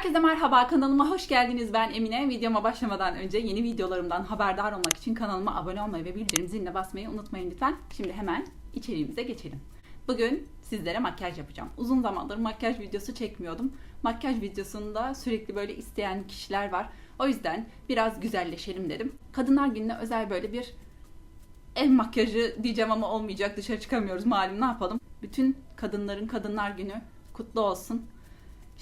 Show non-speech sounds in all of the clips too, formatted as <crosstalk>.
Herkese merhaba kanalıma hoş geldiniz ben Emine. Videoma başlamadan önce yeni videolarımdan haberdar olmak için kanalıma abone olmayı ve bildirim ziline basmayı unutmayın lütfen. Şimdi hemen içeriğimize geçelim. Bugün sizlere makyaj yapacağım. Uzun zamandır makyaj videosu çekmiyordum. Makyaj videosunda sürekli böyle isteyen kişiler var. O yüzden biraz güzelleşelim dedim. Kadınlar gününe özel böyle bir ev makyajı diyeceğim ama olmayacak. Dışarı çıkamıyoruz malum ne yapalım. Bütün kadınların kadınlar günü kutlu olsun.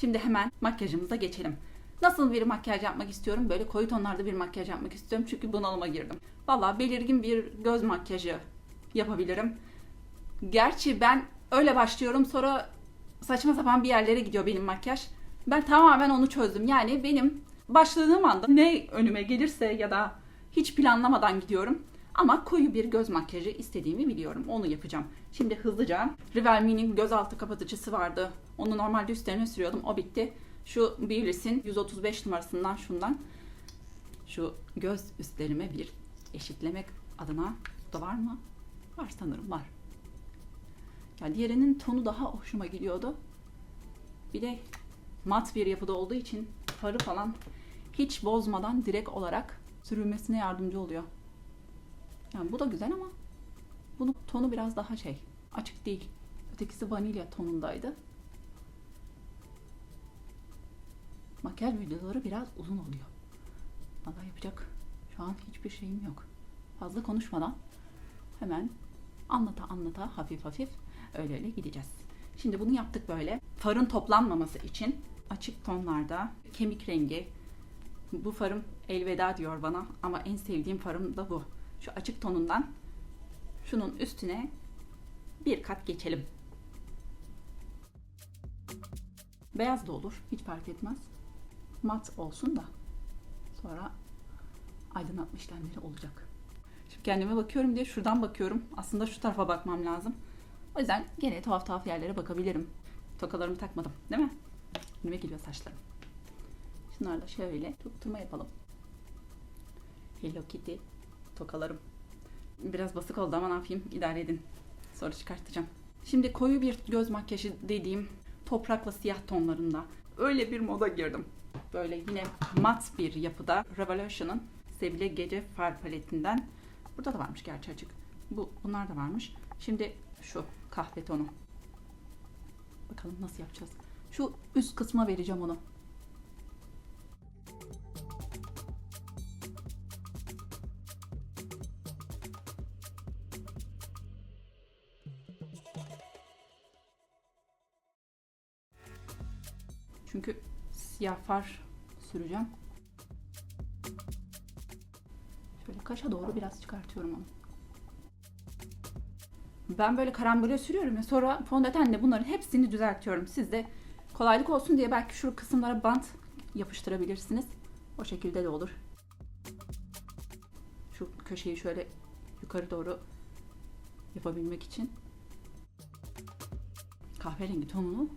Şimdi hemen makyajımıza geçelim. Nasıl bir makyaj yapmak istiyorum? Böyle koyu tonlarda bir makyaj yapmak istiyorum çünkü bunalıma girdim. Valla belirgin bir göz makyajı yapabilirim. Gerçi ben öyle başlıyorum sonra saçma sapan bir yerlere gidiyor benim makyaj. Ben tamamen onu çözdüm. Yani benim başladığım anda ne önüme gelirse ya da hiç planlamadan gidiyorum. Ama koyu bir göz makyajı istediğimi biliyorum. Onu yapacağım. Şimdi hızlıca Rivel Me'nin gözaltı kapatıcısı vardı. Onu normalde üstlerine sürüyordum. O bitti. Şu Beulis'in 135 numarasından şundan şu göz üstlerime bir eşitlemek adına da var mı? Var sanırım var. Ya diğerinin tonu daha hoşuma gidiyordu. Bir de mat bir yapıda olduğu için farı falan hiç bozmadan direkt olarak sürülmesine yardımcı oluyor. Yani bu da güzel ama bunun tonu biraz daha şey açık değil. Ötekisi vanilya tonundaydı. Makyaj videoları biraz uzun oluyor. Valla yapacak şu an hiçbir şeyim yok. Fazla konuşmadan hemen anlata anlata hafif hafif öyle öyle gideceğiz. Şimdi bunu yaptık böyle. Farın toplanmaması için açık tonlarda kemik rengi. Bu farım elveda diyor bana ama en sevdiğim farım da bu. Şu açık tonundan şunun üstüne bir kat geçelim. Beyaz da olur. Hiç fark etmez. Mat olsun da sonra aydınlatma işlemleri olacak. Şimdi kendime bakıyorum diye şuradan bakıyorum. Aslında şu tarafa bakmam lazım. O yüzden gene tuhaf tuhaf yerlere bakabilirim. Tokalarımı takmadım değil mi? Önüme geliyor saçlarım. Şunlarla şöyle tutturma yapalım. Hello Kitty tokalarım. Biraz basık oldu ama ne yapayım idare edin. Sonra çıkartacağım. Şimdi koyu bir göz makyajı dediğim toprakla siyah tonlarında öyle bir moda girdim. Böyle yine mat bir yapıda Revolution'ın Sevile Gece Far paletinden. Burada da varmış gerçi açık. Bu, bunlar da varmış. Şimdi şu kahve tonu. Bakalım nasıl yapacağız. Şu üst kısma vereceğim onu. Siyah far süreceğim. Şöyle kaşa doğru biraz çıkartıyorum onu. Ben böyle karambole sürüyorum ya sonra fondötenle bunların hepsini düzeltiyorum. Siz de kolaylık olsun diye belki şu kısımlara bant yapıştırabilirsiniz. O şekilde de olur. Şu köşeyi şöyle yukarı doğru yapabilmek için kahverengi tonunu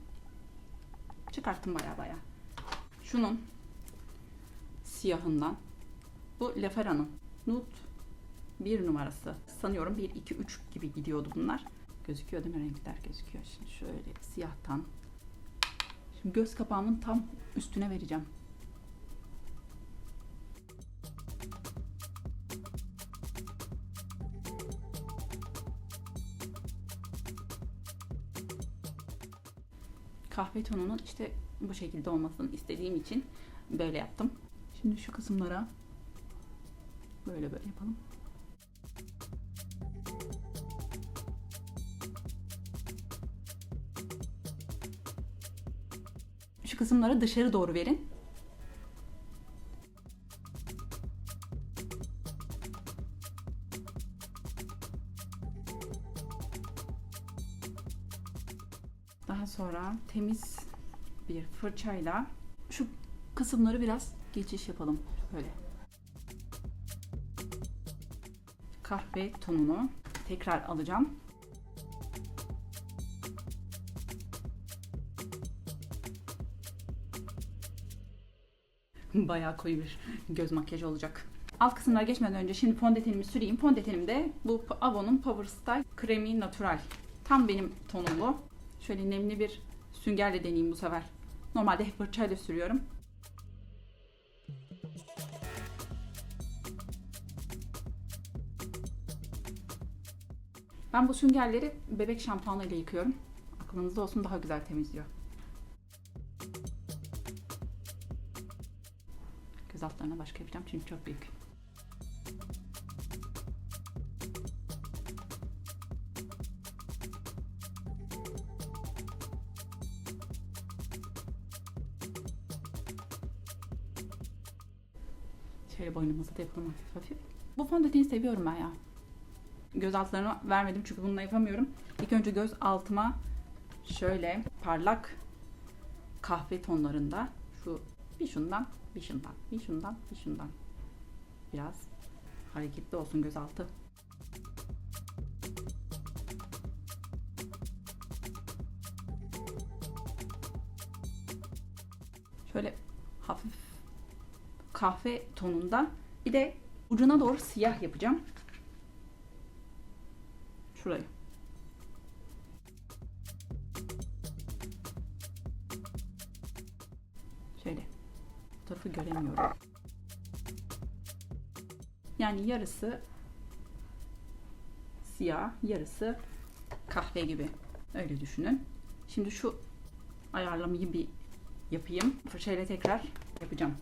çıkarttım baya baya. Şunun siyahından bu Lefera'nın Nude bir numarası. Sanıyorum 1, 2, 3 gibi gidiyordu bunlar. Gözüküyor değil mi? Renkler gözüküyor. Şimdi şöyle siyahtan. Şimdi göz kapağımın tam üstüne vereceğim. kahve tonunun işte bu şekilde olmasını istediğim için böyle yaptım. Şimdi şu kısımlara böyle böyle yapalım. Şu kısımları dışarı doğru verin. Daha sonra temiz fırçayla şu kısımları biraz geçiş yapalım. Şöyle. Kahve tonunu tekrar alacağım. <laughs> Bayağı koyu bir göz makyajı olacak. Alt kısımlara geçmeden önce şimdi fondötenimi süreyim. Fondötenim de bu Avon'un Power Style Kremi Natural. Tam benim tonum bu. Şöyle nemli bir süngerle deneyeyim bu sefer. Normalde hep fırçayla sürüyorum. Ben bu süngerleri bebek şampuanıyla yıkıyorum. Aklınızda olsun daha güzel temizliyor. Göz altlarına başka yapacağım çünkü çok büyük. Şöyle boynumuzu da yapalım hafif hafif. Bu fondöteni seviyorum ben ya. Göz altlarına vermedim çünkü bununla yapamıyorum. İlk önce göz altıma şöyle parlak kahve tonlarında şu bir şundan bir şundan bir şundan bir şundan biraz hareketli olsun göz altı. Şöyle hafif kahve tonunda bir de ucuna doğru siyah yapacağım. Şurayı. Şöyle. Bu tarafı göremiyorum. Yani yarısı siyah, yarısı kahve gibi. Öyle düşünün. Şimdi şu ayarlamayı bir yapayım. Fırçayla tekrar yapacağım.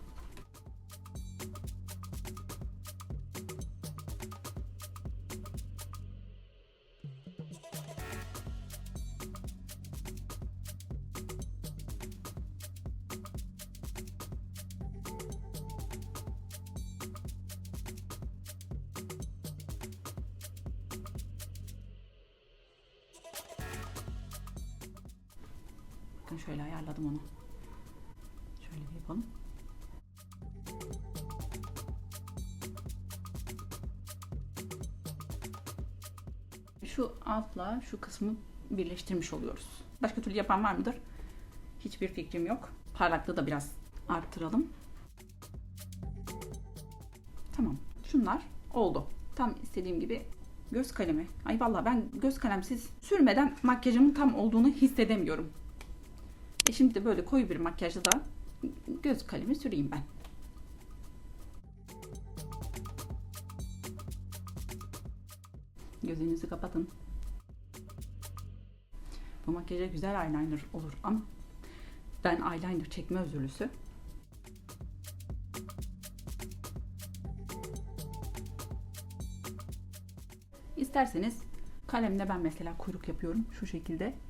Bakın şöyle ayarladım onu. Şöyle bir yapalım. Şu altla şu kısmı birleştirmiş oluyoruz. Başka türlü yapan var mıdır? Hiçbir fikrim yok. Parlaklığı da biraz arttıralım. Tamam. Şunlar oldu. Tam istediğim gibi göz kalemi. Ay vallahi ben göz kalemsiz sürmeden makyajımın tam olduğunu hissedemiyorum. E şimdi de böyle koyu bir makyajda da göz kalemi süreyim ben. Gözünüzü kapatın. Bu makyaja güzel eyeliner olur ama ben eyeliner çekme özürlüsü. İsterseniz kalemle ben mesela kuyruk yapıyorum şu şekilde.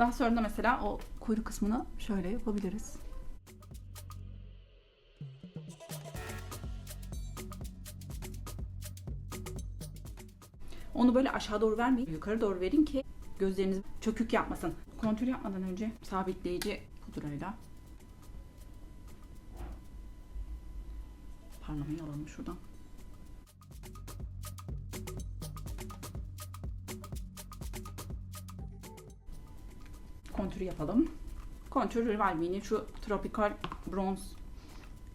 Daha sonra da mesela o kuyruk kısmını şöyle yapabiliriz. Onu böyle aşağı doğru vermeyin, yukarı doğru verin ki gözleriniz çökük yapmasın. Kontür yapmadan önce sabitleyici pudrayla parlamayı alalım şuradan. Kontürü yapalım. Kontür Rivalmi'nin şu Tropical Bronze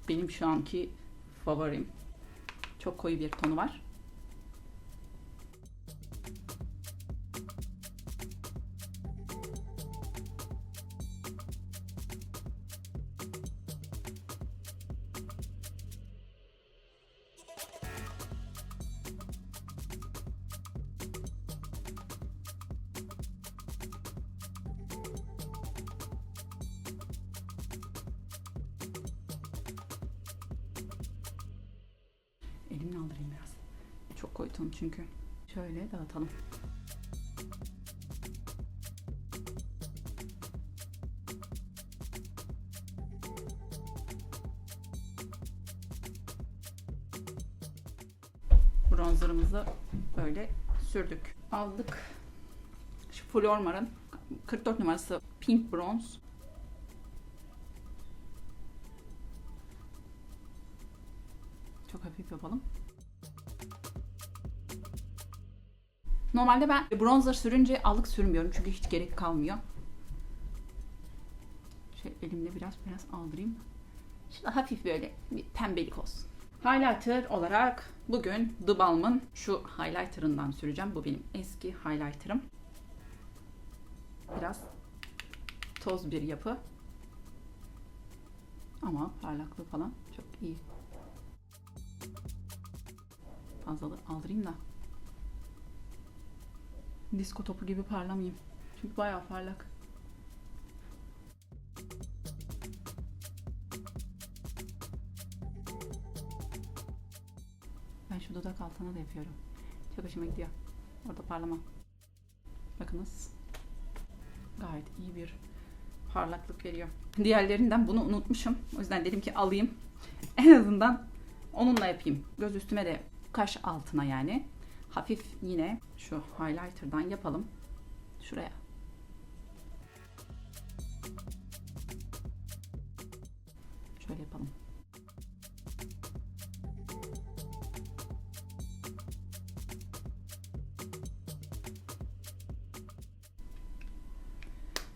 benim şu anki favorim. Çok koyu bir tonu var. Elimle aldırayım biraz. Çok ton çünkü. Şöyle dağıtalım. Bronzerımızı böyle sürdük. Aldık. Şu Flormar'ın 44 numarası Pink Bronze. Normalde ben bronzer sürünce allık sürmüyorum çünkü hiç gerek kalmıyor. Şey elimle biraz biraz aldırayım. Şurada hafif böyle bir pembelik olsun. Highlighter olarak bugün The Balm'ın şu highlighter'ından süreceğim. Bu benim eski highlighter'ım. Biraz toz bir yapı. Ama parlaklığı falan çok iyi. Fazla aldırayım da. Disko topu gibi parlamayayım. Çünkü bayağı parlak. Ben şu dudak altına da yapıyorum. Çok hoşuma gidiyor. Orada parlama. Bakınız. Gayet iyi bir parlaklık veriyor. Diğerlerinden bunu unutmuşum. O yüzden dedim ki alayım. En azından onunla yapayım. Göz üstüme de kaş altına yani. Hafif yine şu highlighter'dan yapalım. Şuraya. Şöyle yapalım.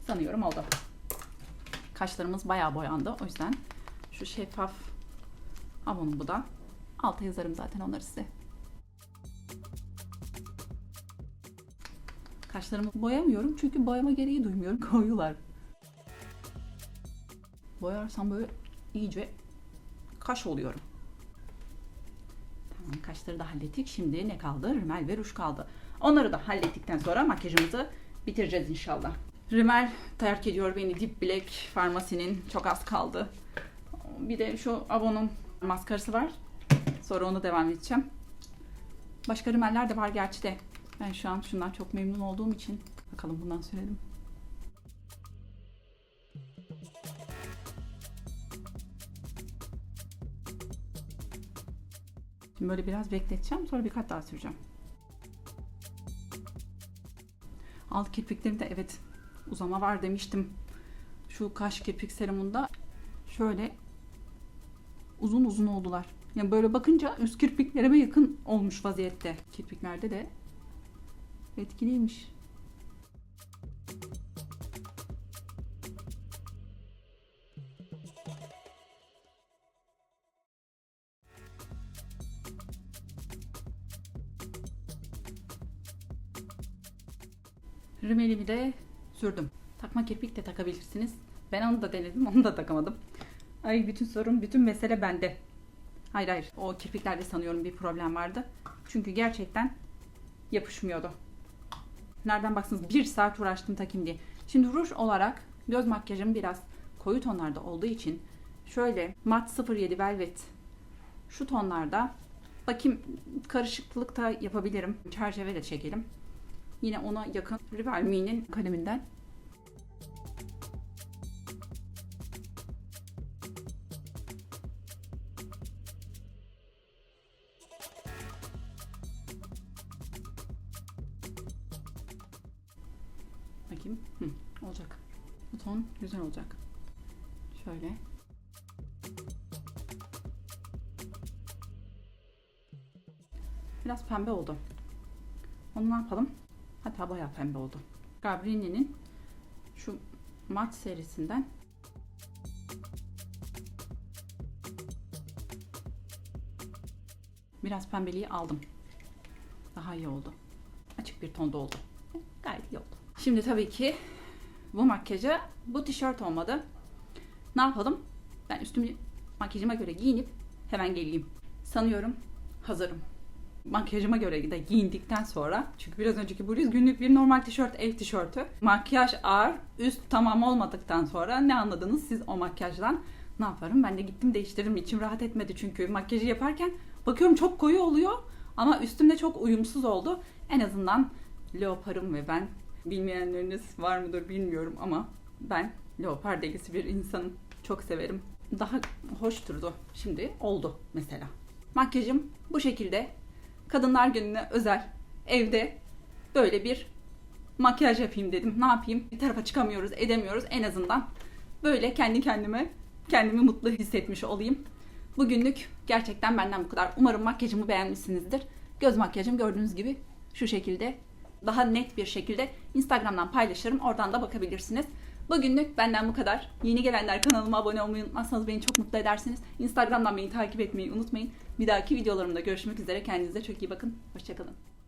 Sanıyorum oldu. Kaşlarımız bayağı boyandı. O yüzden şu şeffaf Avon bu da. Alta yazarım zaten onları size. Kaşlarımı boyamıyorum çünkü boyama gereği duymuyorum. <laughs> Koyular. Boyarsam böyle iyice kaş oluyorum. Tamam kaşları da hallettik. Şimdi ne kaldı? Rimel ve ruj kaldı. Onları da hallettikten sonra makyajımızı bitireceğiz inşallah. Rimel terk ediyor beni. Deep Black Farmasi'nin çok az kaldı. Bir de şu Avon'un maskarası var. Sonra onu devam edeceğim. Başka rimeller de var gerçi de. Ben şu an şundan çok memnun olduğum için bakalım bundan sürelim. Şimdi böyle biraz bekleteceğim. Sonra bir kat daha süreceğim. Alt kirpiklerimde evet uzama var demiştim. Şu kaş kirpik serumunda şöyle uzun uzun oldular. Yani böyle bakınca üst kirpiklerime yakın olmuş vaziyette. Kirpiklerde de etkiliymiş. Rimelimi de sürdüm. Takma kirpik de takabilirsiniz. Ben onu da denedim, <laughs> onu da takamadım. Ay bütün sorun, bütün mesele bende. Hayır hayır, o kirpiklerde sanıyorum bir problem vardı. Çünkü gerçekten yapışmıyordu. Nereden baksanız bir saat uğraştım takayım diye. Şimdi ruj olarak göz makyajım biraz koyu tonlarda olduğu için şöyle mat 07 velvet şu tonlarda bakayım karışıklık da yapabilirim. Çerçeve de çekelim. Yine ona yakın Rival Me'nin kaleminden Bakayım. Hı, olacak. Bu ton güzel olacak. Şöyle. Biraz pembe oldu. Onu ne yapalım? Hatta bayağı pembe oldu. Gabrini'nin şu mat serisinden biraz pembeliği aldım. Daha iyi oldu. Açık bir tonda oldu. Gayet iyi oldu. Şimdi tabii ki bu makyaja bu tişört olmadı. Ne yapalım? Ben üstümü makyajıma göre giyinip hemen geleyim. Sanıyorum hazırım. Makyajıma göre de giyindikten sonra çünkü biraz önceki bluz günlük bir normal tişört, ev tişörtü. Makyaj ağır, üst tamam olmadıktan sonra ne anladınız siz o makyajdan? Ne yaparım? Ben de gittim değiştirdim. İçim rahat etmedi çünkü makyajı yaparken bakıyorum çok koyu oluyor ama üstümde çok uyumsuz oldu. En azından leoparım ve ben Bilmeyenleriniz var mıdır bilmiyorum ama ben leopar delisi bir insanım. Çok severim. Daha hoş durdu. Şimdi oldu mesela. Makyajım bu şekilde. Kadınlar gününe özel evde böyle bir makyaj yapayım dedim. Ne yapayım? Bir tarafa çıkamıyoruz, edemiyoruz. En azından böyle kendi kendime kendimi mutlu hissetmiş olayım. Bugünlük gerçekten benden bu kadar. Umarım makyajımı beğenmişsinizdir. Göz makyajım gördüğünüz gibi şu şekilde daha net bir şekilde Instagram'dan paylaşırım. Oradan da bakabilirsiniz. Bugünlük benden bu kadar. Yeni gelenler kanalıma abone olmayı unutmazsanız beni çok mutlu edersiniz. Instagram'dan beni takip etmeyi unutmayın. Bir dahaki videolarımda görüşmek üzere. Kendinize çok iyi bakın. Hoşçakalın.